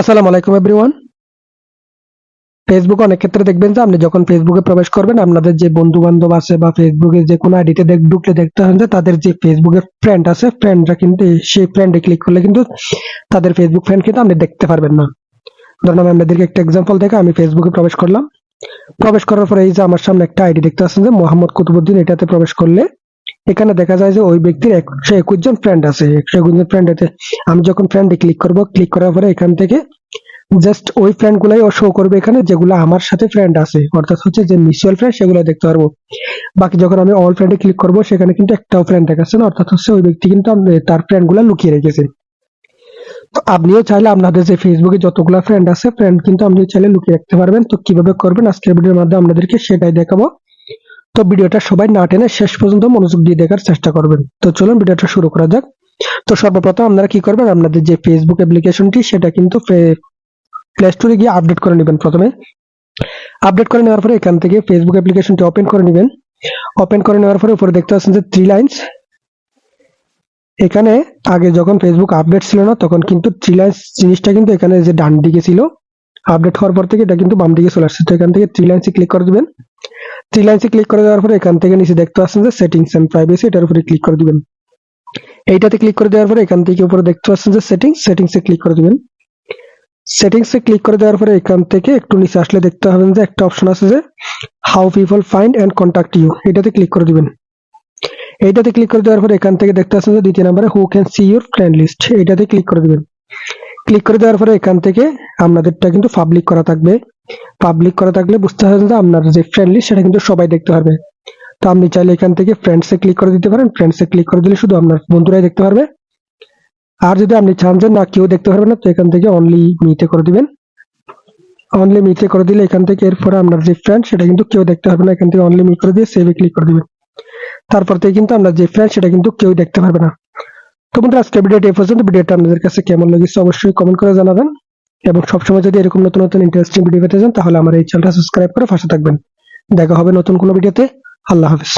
আসসালামু আলাইকুম everyone Facebook অনেক ক্ষেত্রে দেখবেন যে আপনি যখন ফেসবুকে প্রবেশ করবেন, আপনাদের যে বন্ধু বান্ধব আছে বা ফেসবুকে যে কোনো আইডিতে ঢুকলে দেখতে হবে যে তাদের যে ফেসবুকের ফ্রেন্ড আছে ফ্রেন্ডরা কিন্তু সেই ফ্রেন্ডে ক্লিক করলে কিন্তু তাদের ফেসবুক ফ্রেন্ড কিন্তু আপনি দেখতে পারবেন না। ধরুন আমি আপনাদেরকে একটা এক্সাম্পল দেখে আমি ফেসবুকে প্রবেশ করলাম। প্রবেশ করার পরে এই যে আমার সামনে একটা আইডি দেখতে পাচ্ছেন যে মোহাম্মদ কুতুবুদ্দিন, এটাতে প্রবেশ করলে এখানে দেখা যায় যে ওই ব্যক্তির একশো একুশ জন ফ্রেন্ড আছে। একশো একুশ জন ফ্রেন্ড আমি যখন ফ্রেন্ডে ক্লিক করব ক্লিক করার পরে এখান থেকে জাস্ট ওই ফ্রেন্ড গুলাই ও শো করবে এখানে যেগুলো আমার সাথে ফ্রেন্ড আছে। অর্থাৎ হচ্ছে যে মিউচুয়াল ফ্রেন্ড সেগুলো দেখতে পারব। বাকি যখন আমি অল ফ্রেন্ডে ক্লিক করব, সেখানে কিন্তু একটাও ফ্রেন্ড দেখাচ্ছে না। অর্থাৎ হচ্ছে ওই ব্যক্তি কিন্তু তার ফ্রেন্ডগুলা লুকিয়ে রেখেছে। তো আপনিও চাইলে আপনাদের যে ফেসবুকে যতগুলো ফ্রেন্ড আছে ফ্রেন্ড কিন্তু আপনি চাইলে লুকিয়ে রাখতে পারবেন। তো কীভাবে করবেন? আজকের ভিডিওর মাধ্যমে আপনাদেরকে সেটাই দেখাবো। তো ভিডিওটা সবাই না টেনে শেষ পর্যন্ত মনোযোগ দিয়ে দেখার চেষ্টা করবেন। তো চলুন ভিডিওটা শুরু করা যাক। তো সর্বপ্রথম আপনারা কি করবেন? আপনাদের যে ফেসবুক অ্যাপ্লিকেশনটি সেটা কিন্তু প্লে স্টোরে গিয়ে আপডেট করে নেবেন প্রথমে। আপডেট করে নেওয়ার পরে এখান থেকে ফেসবুক অ্যাপ্লিকেশনটি ওপেন করে নেবেন। ওপেন করে নেওয়ার পরে উপরে দেখতে পাচ্ছেন যে থ্রি লাইন্স এখানে আগে যখন ফেসবুক আপডেট ছিল না, তখন কিন্তু থ্রি লাইন্স জিনিসটা কিন্তু এখানে যে ডান দিকে ছিল আপডেট হওয়ার পর থেকে এটা কিন্তু বাম দিকে চলে আসছে। তো এখান থেকে থ্রি লাইন্সে ক্লিক করে দিবেন। থ্রি ক্লিক করে দেওয়ার পরে এখান থেকে নিচে দেখতে পাচ্ছেন যে সেটিংস এন্ড প্রাইভেসি এটার উপরে ক্লিক করে দিবেন। এইটাতে ক্লিক করে দেওয়ার পরে এখান থেকে উপরে দেখতে পাচ্ছেন যে সেটিংস সেটিংসে ক্লিক করে দিবেন। সেটিংসে ক্লিক করে দেওয়ার পরে এখান থেকে একটু নিচে আসলে দেখতে পাবেন যে একটা অপশন আছে যে how people find and contact you এটাতে ক্লিক করে দিবেন। এইটাতে ক্লিক করে দেওয়ার পরে এখান থেকে দেখতে পাচ্ছেন যে দ্বিতীয় নাম্বারে who can see your friend list এটাতে ক্লিক করে দিবেন। ক্লিক করে দেওয়ার পরে এখান থেকে আপনাদেরটা কিন্তু পাবলিক করা থাকবে। পাবলিক করা থাকলে বুঝতে পারবেন যে আপনার যে ফ্রেন্ড লিস্ট সেটা কিন্তু সবাই দেখতে পারবে। তো আপনি চাইলে এখান থেকে ফ্রেন্ডসে ক্লিক করে দিতে পারেন। ফ্রেন্ডসে ক্লিক করে দিলে শুধু আপনার বন্ধুরাই দেখতে পারবে। আর যদি আপনি চান যে না, কেউ দেখতে পারবে না, তো এখান থেকে অনলি মিতে করে দিবেন। অনলি মিতে করে দিলে এখান থেকে এরপরে আপনার যে ফ্রেন্ড সেটা কিন্তু কেউ দেখতে পারবে না। এখান থেকে অনলি মি করে দিয়ে সেভে ক্লিক করে দিবেন। তারপর থেকে কিন্তু আপনার যে ফ্রেন্ড সেটা কিন্তু কেউ দেখতে পারবে না। তো বন্ধুরা আজকে ভিডিওটি এই পর্যন্ত। ভিডিওটা আপনাদের কাছে কেমন লেগেছে অবশ্যই কমেন্ট করে জানাবেন। এবং সবসময় যদি এরকম নতুন নতুন ইন্টারেস্টিং ভিডিও পেতে চান, তাহলে আমার এই চ্যানেলটা সাবস্ক্রাইব করে পাশে থাকবেন। দেখা হবে নতুন কোনো ভিডিওতে আল্লাহ হাফিজ।